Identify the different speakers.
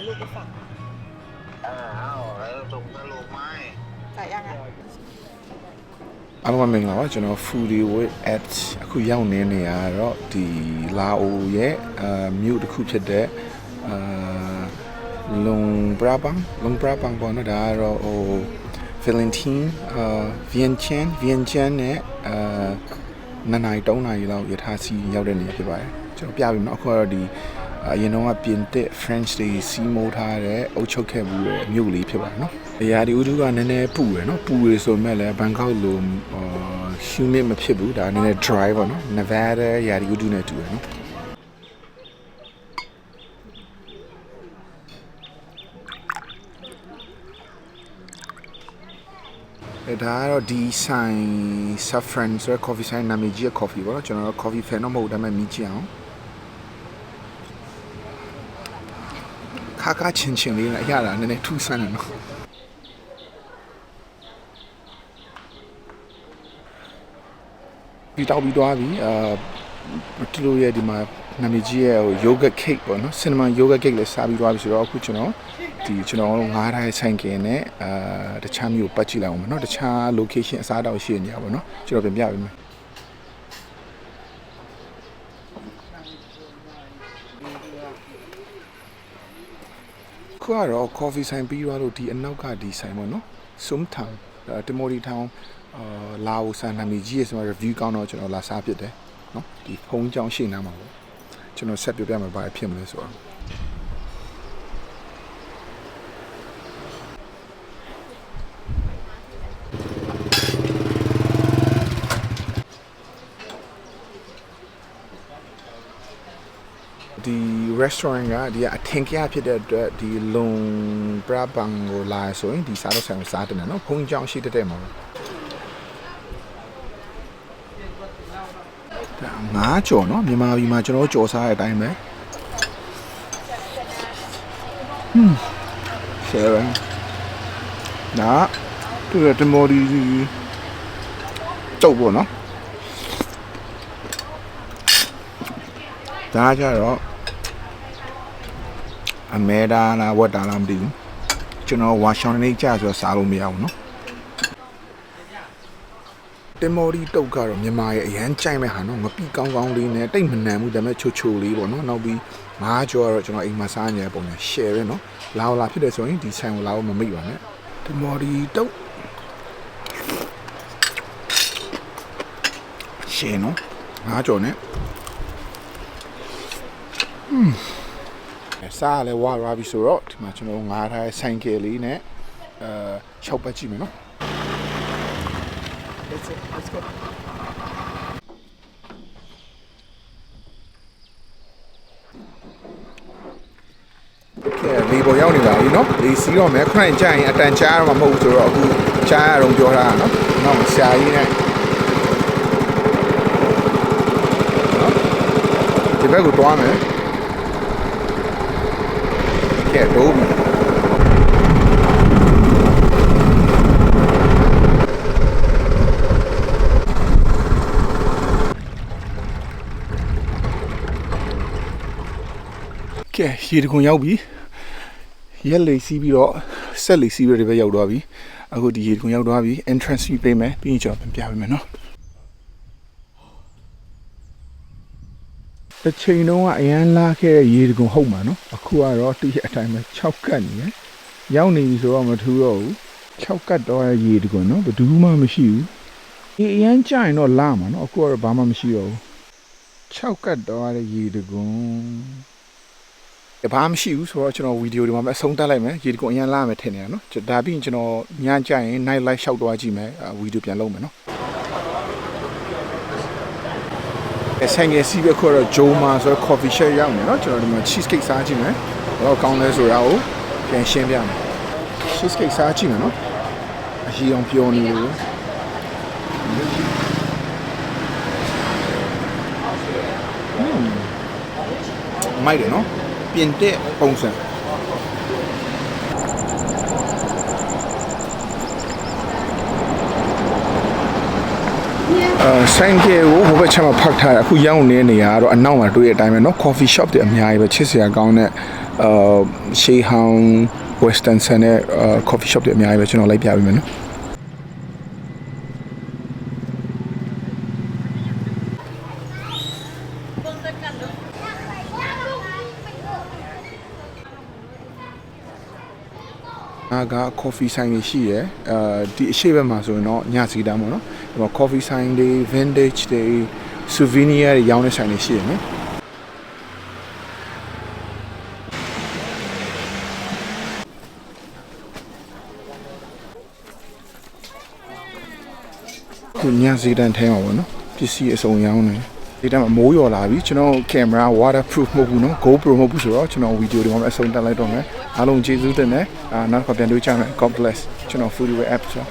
Speaker 1: ถ่ายรูปไปฝาก
Speaker 2: เออเอาแล้วส่งสรุปไหม
Speaker 1: จ่ายยังอ่ะ
Speaker 3: အားလုံးပဲမင်္ဂလာပါကျွန်တော် Foodie with at အခုရောက်နေနေရတော့ဒီလာအိုရဲ့အာမြို့တစ်ခုဖြစ်တဲ့အာလုံဘရာဘန်လုံဘရာဘန်ပေါ်နော်ဒါကတော့ဟို Valentine အာ Vientiane Vientiane နဲ့အာနှစ်နာရီ၃နာရီလောက်ရထားစီရောက်တဲ့နေရာဖြစ်ပါတယ်ကျွန်တော်ပြပြီနော်အခုကတော့ဒီ အရင်တော့ကပြင်သစ် French တွေစီးမိုးထားတဲ့အုတ်ချုပ်ခဲ့မှုရဲ့မြို့လေးဖြစ်ပါတယ်နော်။အရာဒီဥဒုကနည်းနည်းပူရယ်နော်။ပူရယ်ဆိုမဲ့လည်းဘန်ကောက်လိုအာ humid မဖြစ်ဘူးဒါနည်းနည်း dry ပေါ့နော်။ Nevada ရာဒီဥဒုနဲ့တူရယ်နော်။အဲဒါကတော့ဒီဆိုင် saffron ဆိုတဲ့ coffee ဆိုင်နာမည်ကြီးရဲ့ coffee ပေါ့နော်ကျွန်တော်တို့ coffee fan တော့မဟုတ်ဘူးဒါပေမဲ့မြည်ကြည့်အောင် ခါခါချင်းချင်းလေးနဲ့ရတာနည်းနည်းထူးဆန်းတယ်နော်ဒီတော့ပြီးသွားပြီအာတူလို့ရဲ့ဒီမှာနာမည်ကြီးရဲ့ဟို yogurt cake ပေါ့နော် cinnamon yogurt cake လည်းစားပြီးသွားပြီဆိုတော့အခုကျွန်တော်ဒီကျွန်တော်တို့ငားထားတဲ့ဆိုင်ကင်နဲ့အာတခြားမျိုးပတ်ကြည့်လိုက်အောင်မနော်တခြား location အစားအသောက်ရှိနေရပါတော့ကျွန်တော်ပြန်ပြပေးမယ် ခုကတော့ coffee ဆိုင်ပြီးသွားလို့ဒီအနောက်ကဒီဆိုင်ပေါ့နော် sum town တမိုရီ town အာလာအိုဆန်နာမည်ကြီးရဲ့ဆိုတော့ review ကောင်းတော့ကျွန်တော်လာစားဖြစ်တယ်နော်ဒီဖုန်းကြောင်းရှေ့နားမှာပေါ့ကျွန်တော်ဆက်ပြပြမှာဘာဖြစ်မလဲဆိုတော့ ဒီ restaurant ကဒီကအထင်ကရဖြစ်တဲ့အတွက်ဒီလုံပရပန်ကိုလာဆိုရင်ဒီစားတော့ဆိုင်ကိုစားတယ်နော်ဖုန်းကြောင်းရှိတဲ့တဲ့မှာဒါငါးကြော်နော်မြန်မာပြည်မှာကျွန်တော်ကြော်စားတဲ့အတိုင်းပဲဟွန်းဆယ်ရနာတူရတမော်ဒီတုတ်ပေါ့နော်ဒါကြတော့ အမဲဒါလားဝက်ဒါလားမသိဘူးကျွန်တော်ဝါရှောင်းနေကြဆိုတော့စားလို့မရဘူးနော်တင်မော်ဒီတုတ်ကတော့မြန်မာရဲ့အရန်ကြိုက်မဲ့ဟာနော်ငပိကောင်းကောင်းလေးနဲ့တိတ်မနှံဘူးဒါပေမဲ့ချိုချိုလေးပေါ့နော်နောက်ပြီးငါးကြောကတော့ကျွန်တော်အိမ်မှာစားနေတဲ့ပုံနဲ့ share ပဲနော်လာလာဖြစ်တယ်ဆိုရင်ဒီဆိုင်ကိုလာဖို့မမိပါနဲ့တင်မော်ဒီတုတ်ရှင်နော်ငါးကြောနဲ့อืม စားရလဲဝါရပြီဆိုတော့ဒီမှာကျွန်တော်ငားထားတဲ့ဆိုင်ကယ်လေးနဲ့အဲ၆ပတ်ကြည့်မယ်နော်
Speaker 1: That's it let's go
Speaker 3: ကဲလေပေါ်ရောက်နေပါပြီနော်လေစီးတော့မယ်ခဏကြာရင်အတန်ကြားရမှာမဟုတ်ဘူးဆိုတော့အခုကြားရအောင်ပြောထားတာနော်နောက်ဆရာကြီးနဲ့နော်ဒီဘက်ကိုတွားမယ် ကဲဒိုးမယ်ကဲရေတခွန်ရောက်ပြီရက်လေးစီးပြီးတော့ဆက်လေးစီးပြီးတော့ဒီဘက်ရောက်သွားပြီအခုဒီရေတခွန်ရောက်သွားပြီ entrance fee ပေးမယ်ပြီးရင်ကျွန်တော်ပြန်ပြပေးမယ်နော် တစ်ချိန်တုန်းကအရန်လာခဲ့တဲ့ရေတခွန်ဟုတ်မှာနော်အခုကတော့တည့်ရဲ့အတိုင်းပဲ6ကတ်နေတယ်ရောက်နေပြီဆိုတော့မထူးတော့ဘူး6ကတ်တော့ရေတခွန်နော်ဘယ်သူမှမရှိဘူးဒီအရန်ကြရင်တော့လာမှာနော်အခုကတော့ဘာမှမရှိတော့ဘူး6ကတ်တော့ရတဲ့ရေတခွန်ဘာမှမရှိဘူးဆိုတော့ကျွန်တော်ဗီဒီယိုဒီမှာပဲအဆုံးသတ်လိုက်မယ်ရေတကွန်အရင်လာမယ်ထင်နေရနော်ကျွန်တော်ဒါပြီးရင်ကျွန်တော်ညကြရင် night live ရှောက်သွားကြည့်မယ်ဗီဒီယိုပြန်လုပ်မယ်နော်အ ဆိုင်ငယ်စီးပဲခေါ်တော့ဂျိုမာဆိုတော့ coffee shop ရောက်နေနော်ကျွန်တော်ဒီမှာ cheese cake စားကြည့်မယ်ဘယ်တော့ကောင်းလဲဆိုတာကိုပြန်ရှင်းပြမယ် cheese cake စားကြည့်မယ်နော်အရှိအောင်ပြောနေလို့မိုက်တယ်နော်ပြင်တဲ့ပုံစံ အာဆိုင်ကယ်ကိုဟိုဘက်ချက်မှာဖောက်ထားတယ်အခုရောက်နေတဲ့နေရာကတော့အနောက်မှာတွေ့ရတဲ့အတိုင်းပဲเนาะ coffee shop တွေအများကြီးပဲချစ်စရာကောင်းတဲ့အာရှေးဟောင်း western ဆန်တဲ့အာ coffee shop တွေအများကြီးပဲကျွန်တော်လိုက်ပြပေးမယ် နော်အားက coffee ဆိုင်တွေရှိရယ်အဲဒီအရှိတ်ဘက်မှာဆိုရင်တော့ညစီတန်းပေါ့နော်ဒီမှာ coffee ဆိုင်တွေ vintage တွေ souvenir တွေရောင်းတဲ့ဆိုင်တွေရှိရယ်နော်ခုညစီတန်းထဲမှာပေါ့နော်ပစ္စည်းအစုံရောင်းနေ ဒီတန်းမှာမိုးရွာလာပြီကျွန်တော်ကင်မရာ waterproof မဟုတ်ဘူးနော် GoPro မဟုတ်ဘူးဆိုတော့ကျွန်တော်ဗီဒီယိုတွေမှာအစုံတက်လိုက်တော့မယ်အားလုံးကျေးဇူးတင်တယ်အာနောက်တစ်ခါပြန်တွေ့ကြမယ် God bless ကျွန်တော် Foodway app ဆို